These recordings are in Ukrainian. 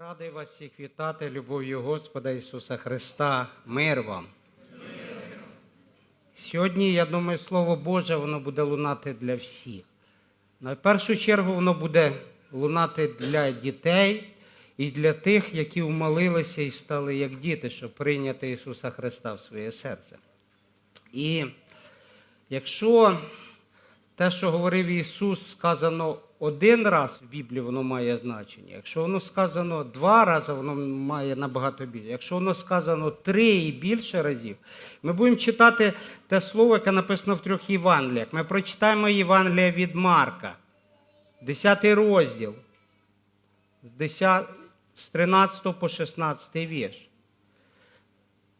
Радий вас всіх вітати любов'ю Господа Ісуса Христа. Мир вам. Сьогодні, я думаю, Слово Боже, воно буде лунати для всіх. На першу чергу воно буде лунати для дітей і для тих, які умолилися і стали як діти, щоб прийняти Ісуса Христа в своє серце. І якщо те, що говорив Ісус, сказано один раз в Біблії, воно має значення. Якщо воно сказано два рази, воно має набагато більше. Якщо воно сказано три і більше разів, ми будемо читати те слово, яке написано в трьох Євангеліях. Ми прочитаємо Євангелія від Марка, 10 розділ, з 10 з 13 по 16 вірш.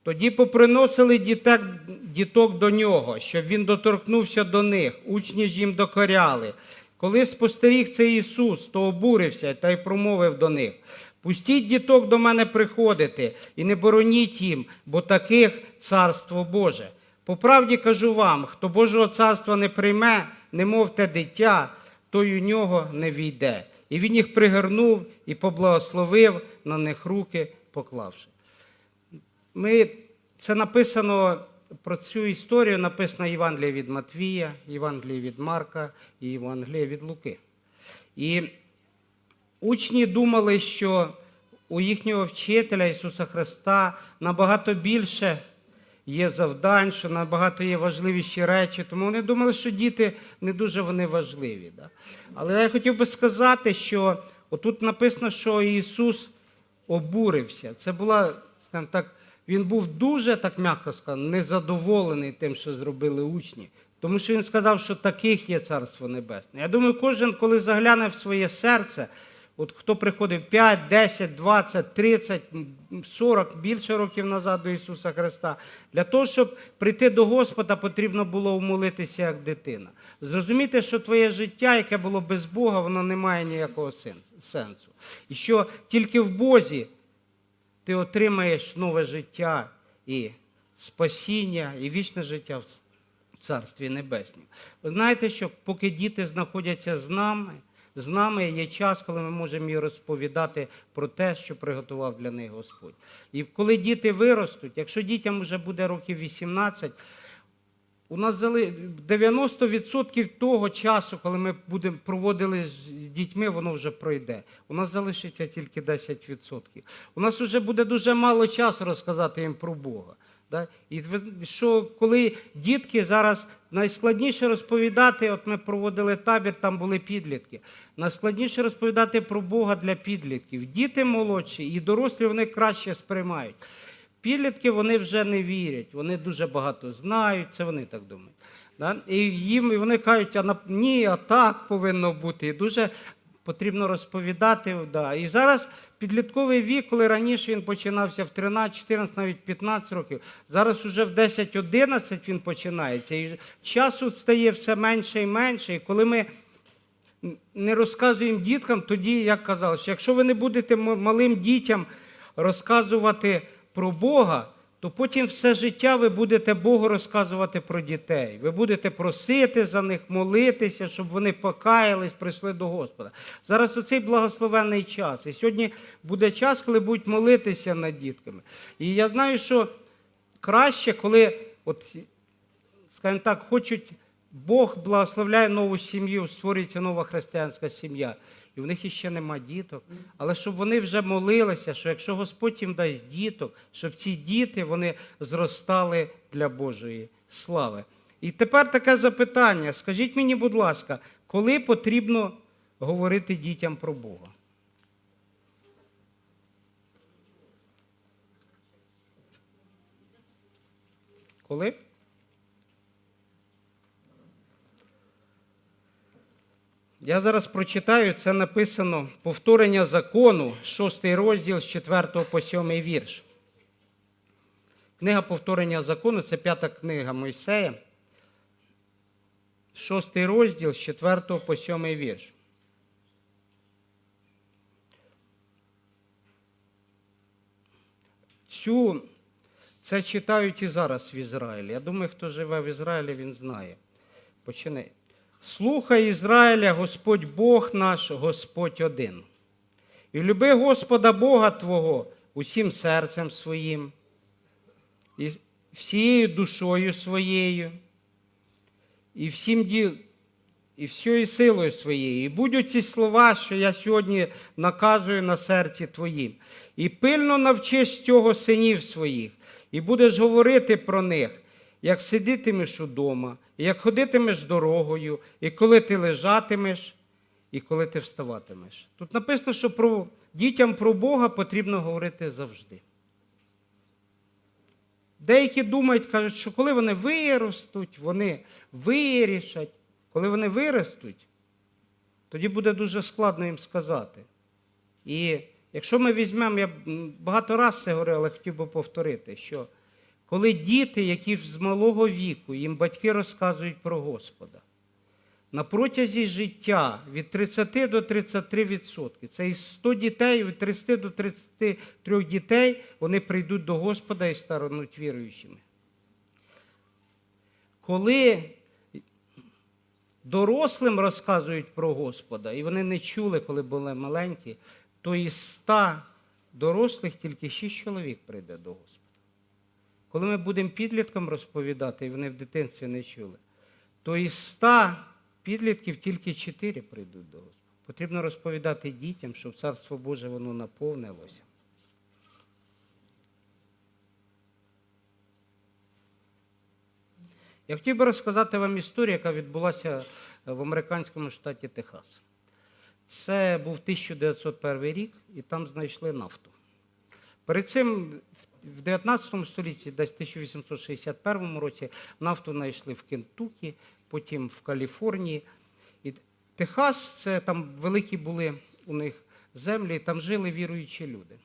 Тоді поприносили діток, діток до нього, щоб він доторкнувся до них, учні ж їм докоряли. Коли спостеріг це Ісус, то обурився та й промовив до них: Пустіть діток до мене приходити і не бороніть їм, бо таких царство Боже. По правді кажу вам, хто Божого царства не прийме, немов те дитя, той у нього не війде. І він їх пригорнув і поблагословив на них руки, поклавши. Ми, це написано про цю історію, написано Євангеліє від Матвія, Євангеліє від Марка і Євангеліє від Луки. І учні думали, що у їхнього вчителя Ісуса Христа набагато більше є завдань, що набагато є важливіші речі. Тому вони думали, що діти не дуже вони важливі. Да? Але я хотів би сказати, що отут написано, що Ісус обурився. Це була, скажімо так, він був дуже, так м'яко сказано, незадоволений тим, що зробили учні. Тому що він сказав, що таких є Царство Небесне. Я думаю, кожен, коли загляне в своє серце, от хто приходив 5, 10, 20, 30, 40, більше років назад до Ісуса Христа, для того, щоб прийти до Господа, потрібно було умолитися як дитина. Зрозуміти, що твоє життя, яке було без Бога, воно не має ніякого сенсу. І що тільки в Бозі ти отримаєш нове життя і спасіння, і вічне життя в Царстві Небесному. Ви знаєте, що поки діти знаходяться з нами, з нами є час, коли ми можемо їм розповідати про те, що приготував для них Господь. І коли діти виростуть, якщо дітям вже буде років 18, у нас зали- 90% того часу, коли ми будемо проводили з дітьми, воно вже пройде. У нас залишиться тільки 10%. У нас вже буде дуже мало часу розказати їм про Бога. Да? І що коли дітки зараз найскладніше розповідати, от ми проводили табір, там були підлітки. Найскладніше розповідати про Бога для підлітків. Діти молодші і дорослі вони краще сприймають. Підлітки вони вже не вірять, вони дуже багато знають, це вони так думають. Да? І їм і вони кажуть, а ні, а так повинно бути. І дуже потрібно розповідати. Да. І зараз підлітковий вік, коли раніше він починався в 13, 14, навіть 15 років, зараз уже в 10-11 він починається. І часу стає все менше і менше. І коли ми не розказуємо діткам, тоді, як казали, що якщо ви не будете малим дітям розказувати про Бога, то потім все життя ви будете Богу розказувати про дітей. Ви будете просити за них, молитися, щоб вони покаялись, прийшли до Господа. Зараз оцей благословенний час. І сьогодні буде час, коли будуть молитися над дітками. І я знаю, що краще, коли, от, скажімо так, хочуть, Бог благословляє нову сім'ю, створюється нова християнська сім'я. І в них іще нема діток. Але щоб вони вже молилися, що якщо Господь їм дасть діток, щоб ці діти вони зростали для Божої слави. І тепер таке запитання. Скажіть мені, будь ласка, коли потрібно говорити дітям про Бога? Коли? Я зараз прочитаю, це написано повторення закону, 6 розділ з 4 по 7 вірш. Книга повторення закону це п'ята книга Мойсея. 6 розділ з 4 по 7 вірш. Цю, це читають і зараз в Ізраїлі. Я думаю, хто живе в Ізраїлі, він знає. Починай. Слухай Ізраїля, Господь Бог наш, Господь один. І люби Господа Бога Твого усім серцем своїм, і всією душою своєю, і всім ді... і всією силою своєю. І будь оці слова, що я сьогодні наказую на серці твоїм. І пильно навчись цього синів своїх, і будеш говорити про них, як сидітимеш удома, як ходитимеш дорогою, і коли ти лежатимеш, і коли ти вставатимеш. Тут написано, що про, дітям про Бога потрібно говорити завжди. Деякі думають, кажуть, що коли вони виростуть, вони вирішать. Коли вони виростуть, тоді буде дуже складно їм сказати. І якщо ми візьмемо, я багато разів це говорив, але хотів би повторити, що коли діти, які ж з малого віку, їм батьки розказують про Господа, на протязі життя від 30 до 33 відсотки, це із 100 дітей, від 30 до 33 дітей, вони прийдуть до Господа і стануть віруючими. Коли дорослим розказують про Господа, і вони не чули, коли були маленькі, то із 100 дорослих тільки 6 чоловік прийде до Господа. Коли ми будемо підліткам розповідати, і вони в дитинстві не чули, то із 100 підлітків тільки 4 прийдуть до Господа. Потрібно розповідати дітям, щоб Царство Боже воно наповнилося. Я хотів би розказати вам історію, яка відбулася в американському штаті Техас. Це був 1901 рік, і там знайшли нафту. Перед цим в 19 столітті, десь в 1861 році, нафту знайшли в Кентукі, потім в Каліфорнії. І Техас це там великі були у них землі, там жили віруючі люди.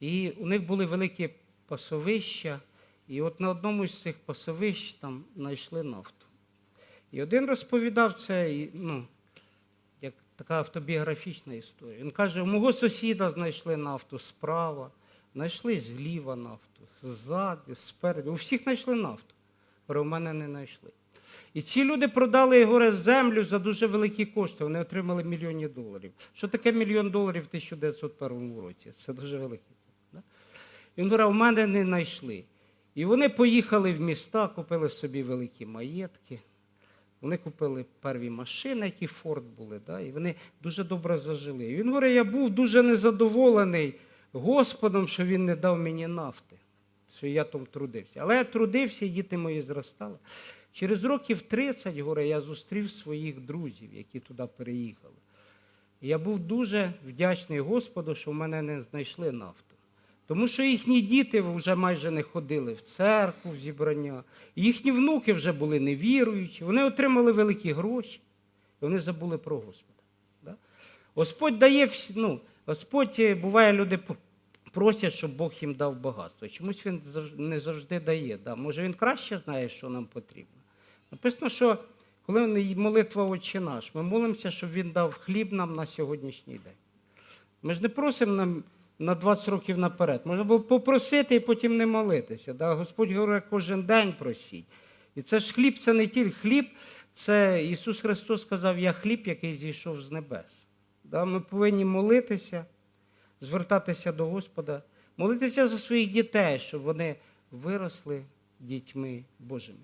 І у них були великі пасовища, і от на одному з цих пасовищ там знайшли нафту. І один розповідав це, ну, як така автобіографічна історія. Він каже, у мого сусіда знайшли нафту справа, знайшли зліва нафту, ззаду, спереду. У всіх знайшли нафту. Говорю, у мене не знайшли. І ці люди продали говорить, землю за дуже великі кошти. Вони отримали мільйонні доларів. Що таке мільйон доларів в 1901 році? Це дуже великі. Да? І він говорить, у мене не знайшли. І вони поїхали в міста, купили собі великі маєтки. Вони купили перві машини, які Форд були, да? і вони дуже добре зажили. І він говорить, я був дуже незадоволений Господом, що він не дав мені нафти, що я там трудився. Але я трудився, і діти мої зростали. Через років 30, говорить, я зустрів своїх друзів, які туди переїхали. Я був дуже вдячний Господу, що в мене не знайшли нафту. Тому що їхні діти вже майже не ходили в церкву, в зібрання. Їхні внуки вже були невіруючі, вони отримали великі гроші, і вони забули про Господа. Да? Господь дає всі, ну, Господь е, буває, люди просять, щоб Бог їм дав багатство. Чомусь він не завжди дає. Да? Може, він краще знає, що нам потрібно. Написано, що коли молитва Отче наш, ми молимося, щоб він дав хліб нам на сьогоднішній день. Ми ж не просимо нам на 20 років наперед. Можна було попросити і потім не молитися. Да? Господь говорить, кожен день просіть. І це ж хліб, це не тільки хліб, це Ісус Христос сказав, я хліб, який зійшов з небес. Да? Ми повинні молитися, звертатися до Господа, молитися за своїх дітей, щоб вони виросли дітьми Божими.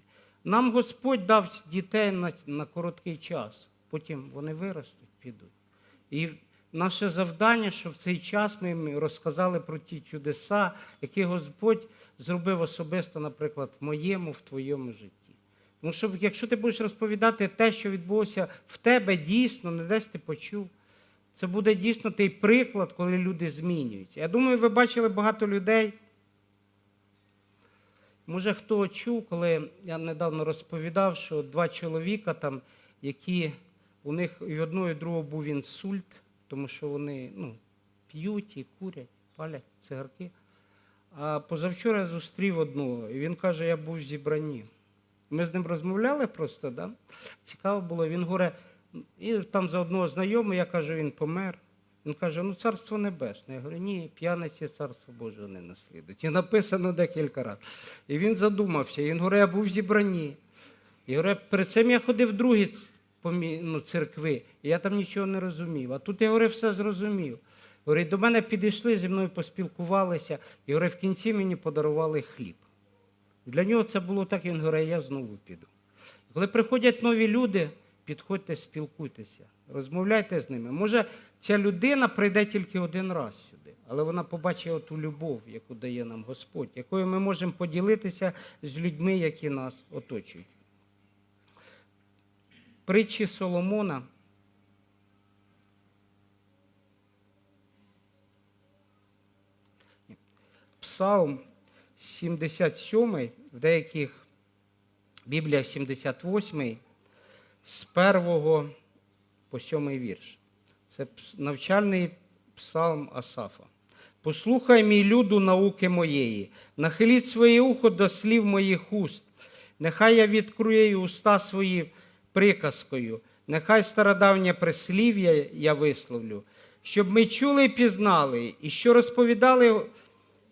Нам Господь дав дітей на, на короткий час, потім вони виростуть, підуть. І наше завдання, щоб в цей час ми їм розказали про ті чудеса, які Господь зробив особисто, наприклад, в моєму, в твоєму житті. Тому що якщо ти будеш розповідати те, що відбулося в тебе дійсно, не десь ти почув, це буде дійсно той приклад, коли люди змінюються. Я думаю, ви бачили багато людей. Може, хто чув, коли я недавно розповідав, що два чоловіка, там, які у них і одного, і другого був інсульт, тому що вони ну, п'ють і курять, палять цигарки. А позавчора я зустрів одного, і він каже, я був в зібранні. Ми з ним розмовляли просто, да? цікаво було. Він говорить, і там за одного знайомого, я кажу, він помер. Він каже, ну царство небесне. Я говорю, ні, п'яниці царство Божого не наслідують. І написано декілька разів. І він задумався. Він говорить, я був в зібранні. І говорить, перед цим я ходив в другий помі- ну, церкви, і я там нічого не розумів. А тут я говорив, все зрозумів. Говорить, до мене підійшли, зі мною поспілкувалися, і говорить, в кінці мені подарували хліб. Для нього це було так, він говорить, я знову піду. Коли приходять нові люди, підходьте, спілкуйтеся, розмовляйте з ними. Може, ця людина прийде тільки один раз сюди, але вона побачить ту любов, яку дає нам Господь, якою ми можемо поділитися з людьми, які нас оточують. Притчі Соломона. Псалм 77, в деяких Біблія 78, з 1 по 7 вірш. Це навчальний псалм Асафа. Послухай, мій люду, науки моєї, нахиліть своє ухо до слів моїх уст. Нехай я відкрию уста свої приказкою, нехай стародавнє прислів'я я висловлю, щоб ми чули і пізнали, і що розповідали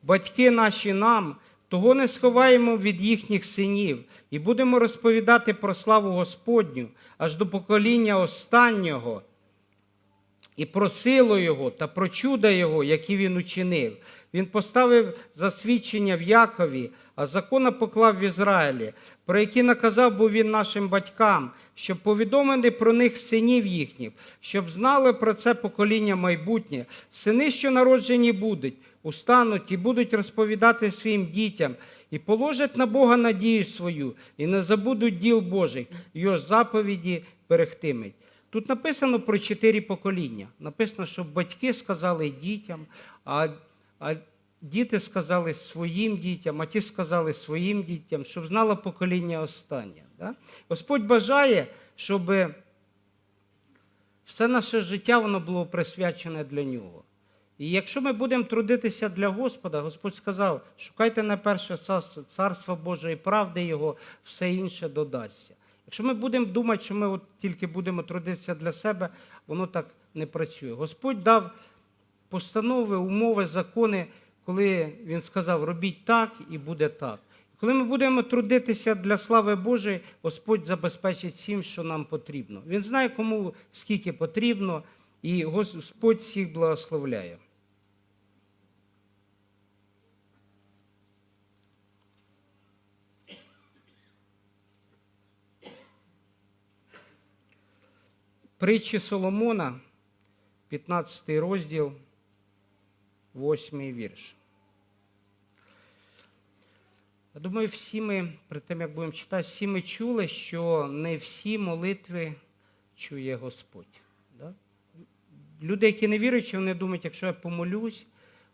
батьки наші нам, того не сховаємо від їхніх синів, і будемо розповідати про славу Господню аж до покоління останнього, і про силу Його та про чуда Його, які він учинив. Він поставив засвідчення в Якові, а закона поклав в Ізраїлі, про які наказав був він нашим батькам, щоб повідомити про них синів їхніх, щоб знали про це покоління майбутнє. Сини, що народжені будуть, устануть і будуть розповідати своїм дітям, і положать на Бога надію свою, і не забудуть діл Божих, його заповіді берегтимуть. Тут написано про чотири покоління. Написано, що батьки сказали дітям, а, а діти сказали своїм дітям, а ті сказали своїм дітям, щоб знало покоління останнє. Да? Господь бажає, щоб все наше життя воно було присвячене для нього. І якщо ми будемо трудитися для Господа, Господь сказав, шукайте найперше царство- царство Боже і правди Його, все інше додасться. Якщо ми будемо думати, що ми от тільки будемо трудитися для себе, воно так не працює. Господь дав постанови, умови, закони, коли Він сказав, робіть так і буде так. Коли ми будемо трудитися для слави Божої, Господь забезпечить всім, що нам потрібно. Він знає, кому скільки потрібно, і Господь всіх благословляє. Притчі Соломона, 15 розділ, 8 вірш. Я думаю, всі ми, перед тим, як будемо читати, всі ми чули, що не всі молитви чує Господь. Люди, які не віруючі, вони думають, якщо я помолюсь,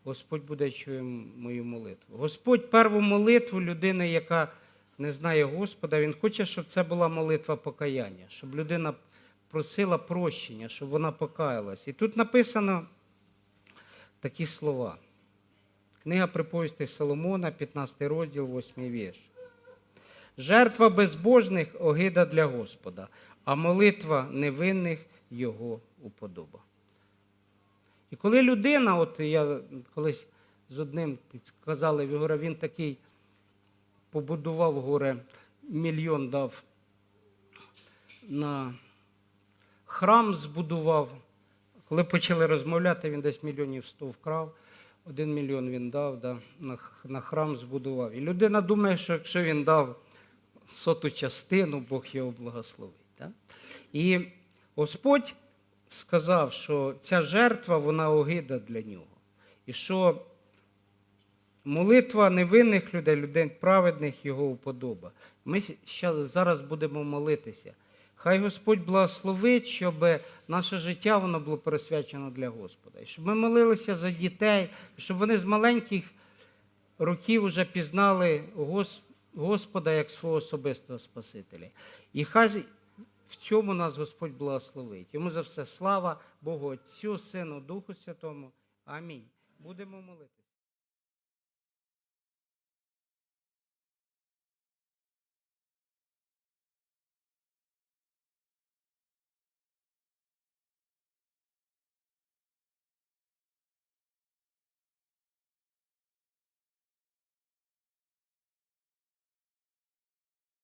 Господь буде чує мою молитву. Господь перву молитву людини, яка не знає Господа, Він хоче, щоб це була молитва покаяння, щоб людина просила прощення, щоб вона покаялась. І тут написано такі слова. Книга приповістей Соломона, 15 розділ, 8 вірш. Жертва безбожних огида для Господа, а молитва невинних його уподоба. І коли людина, от я колись з одним казали, горе, він такий побудував горе, мільйон дав на храм збудував. Коли почали розмовляти, він десь мільйонів сто вкрав. Один мільйон він дав, да, на, на храм збудував. І людина думає, що якщо він дав соту частину, Бог його благословить. Да? І Господь сказав, що ця жертва, вона огида для нього. І що молитва невинних людей, людей праведних його уподоба. Ми зараз будемо молитися. Хай Господь благословить, щоб наше життя воно було присвячено для Господа. І щоб ми молилися за дітей, щоб вони з маленьких років вже пізнали Господа як свого особистого Спасителя. І хай в цьому нас Господь благословить. Йому за все слава Богу Отцю, Сину, Духу Святому. Амінь. Будемо молитися.